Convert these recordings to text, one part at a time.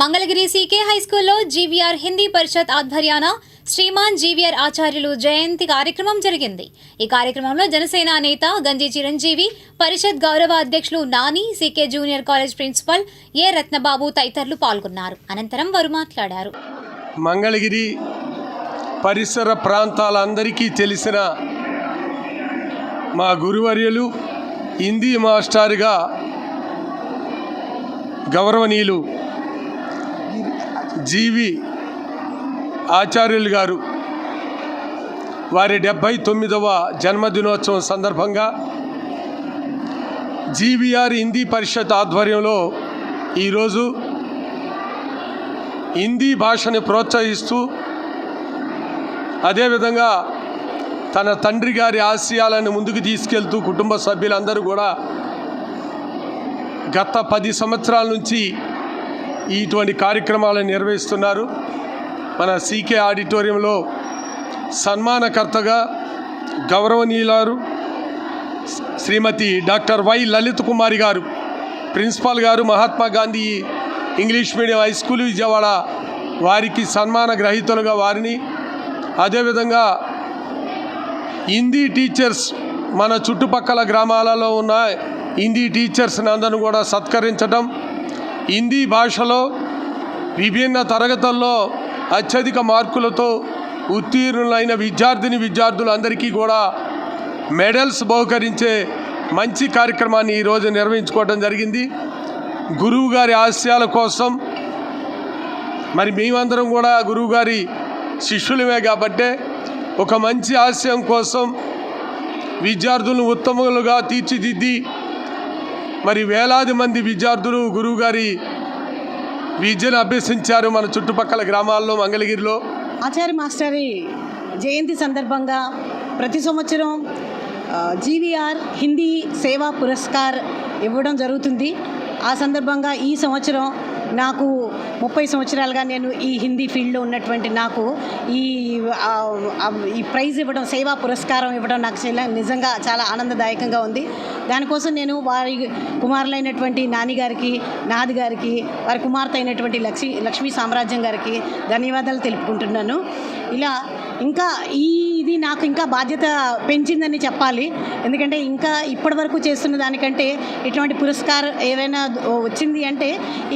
Mangalagiri CK high స్కూల్లో GVR Hindi పరిషత్ ఆధ్వర్యాన Shriman GVR Acharyulu జయంతి కార్యక్రమం జరిగింది. ఈ కార్యక్రమంలో జనసేన నేత గంజి చిరంజీవి పరిషత్ గౌరవ అధ్యక్షులు Nani CK junior college principal A Ratnababu తదితరులు పాల్గొన్నారు. అనంతరం వారు మాట్లాడారు. మంగళగిరి పరిసర ప్రాంతాలందరికీ తెలిసిన మా గురువర్యులు హిందీ మాస్టర్గా గౌరవనీయులు జీవి ఆచార్యులు గారు వారి డెబ్భై తొమ్మిదవ జన్మదినోత్సవం సందర్భంగా జీవీఆర్ హిందీ పరిషత్ ఆధ్వర్యంలో ఈరోజు హిందీ భాషని ప్రోత్సహిస్తూ అదేవిధంగా తన తండ్రి గారి ఆశయాలను ముందుకు తీసుకెళ్తూ కుటుంబ సభ్యులందరూ కూడా గత పది సంవత్సరాల నుంచి ఇటువంటి కార్యక్రమాలను నిర్వహిస్తున్నారు. మన సీకే ఆడిటోరియంలో సన్మానకర్తగా గౌరవనీయులారు Shrimati doctor Y Lalith Kumari garu principal garu Mahatma Gandhi English medium high school Vijayawada వారికి సన్మాన గ్రహీతలుగా వారిని. అదేవిధంగా హిందీ టీచర్స్ మన చుట్టుపక్కల గ్రామాలలో ఉన్న హిందీ టీచర్స్ని అందరిని కూడా సత్కరించడం హిందీ భాషలో విభిన్న తరగతుల్లో అత్యధిక మార్కులతో ఉత్తీర్ణులైన విద్యార్థిని విద్యార్థులందరికీ కూడా మెడల్స్ బహుకరించే మంచి కార్యక్రమాన్ని ఈరోజు నిర్వహించుకోవడం జరిగింది. గురువు గారి ఆశయాల కోసం మరి మేమందరం కూడా గురువుగారి శిష్యులమే కాబట్టే ఒక మంచి ఆశయం కోసం విద్యార్థులను ఉత్తములుగా తీర్చిదిద్ది మరి వేలాది మంది విద్యార్థులు గురువుగారి విద్యను అభ్యసించారు మన చుట్టుపక్కల గ్రామాల్లో మంగళగిరిలో. ఆచార్య మాస్టరి జయంతి సందర్భంగా ప్రతి సంవత్సరం జీవీఆర్ హిందీ సేవా పురస్కార్ ఇవ్వడం జరుగుతుంది. ఆ సందర్భంగా ఈ సంవత్సరం నాకు ముప్పై సంవత్సరాలుగా నేను ఈ హిందీ ఫీల్డ్లో ఉన్నటువంటి నాకు ఈ ఈ ప్రైజ్ ఇవ్వడం సేవా పురస్కారం ఇవ్వడం నాకు చాలా నిజంగా చాలా ఆనందదాయకంగా ఉంది. దానికోసం నేను వారి కుమారులైనటువంటి నాని గారికి నాది గారికి వారి కుమార్తె అయినటువంటి లక్ష్మీ లక్ష్మీ సామ్రాజ్యం గారికి ధన్యవాదాలు తెలుపుకుంటున్నాను. ఇలా ఇంకా ఈ ఇది నాకు ఇంకా బాధ్యత పెంచిందని చెప్పాలి. ఎందుకంటే ఇంకా ఇప్పటి వరకు చేస్తున్న దానికంటే ఇటువంటి పురస్కారం ఏదైనా వచ్చింది అంటే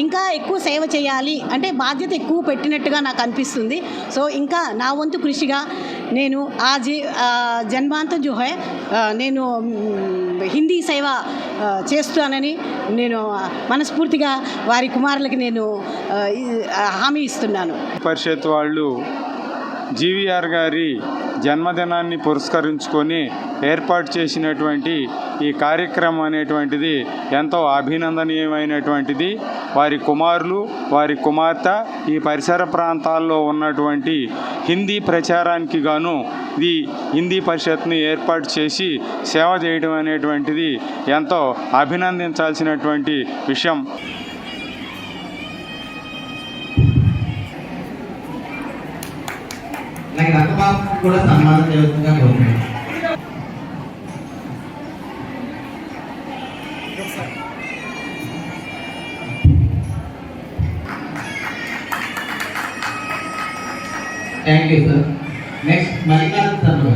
ఇంకా ఎక్కువ సేవ చేయాలి. అంటే బాధ్యత ఎక్కువ పెట్టినట్టుగా నాకు అనిపిస్తుంది. సో ఇంకా నా వంతు కృషిగా నేను ఆ జీ జన్మాంత జన్మాంతం నేను హిందీ సేవ చేస్తానని నేను మనస్ఫూర్తిగా వారి కుమారులకి నేను హామీ ఇస్తున్నాను. పరిషత్ వాళ్ళు జీవీఆర్ గారి జన్మదినాన్ని పురస్కరించుకొని ఏర్పాటు చేసినటువంటి ఈ కార్యక్రమం అనేటువంటిది ఎంతో అభినందనీయమైనటువంటిది. వారి కుమారులు వారి కుమార్తె ఈ పరిసర ప్రాంతాల్లో ఉన్నటువంటి హిందీ ప్రచారానికి గాను ఈ హిందీ పరిషత్ని ఏర్పాటు చేసి సేవ చేయడం అనేటువంటిది ఎంతో అభినందించాల్సినటువంటి విషయం. అలాగే రక్తబాబు కూడా సన్మానం చేయవలసిందిగా కోరుతున్నాను thank you sir next Mallikarjuna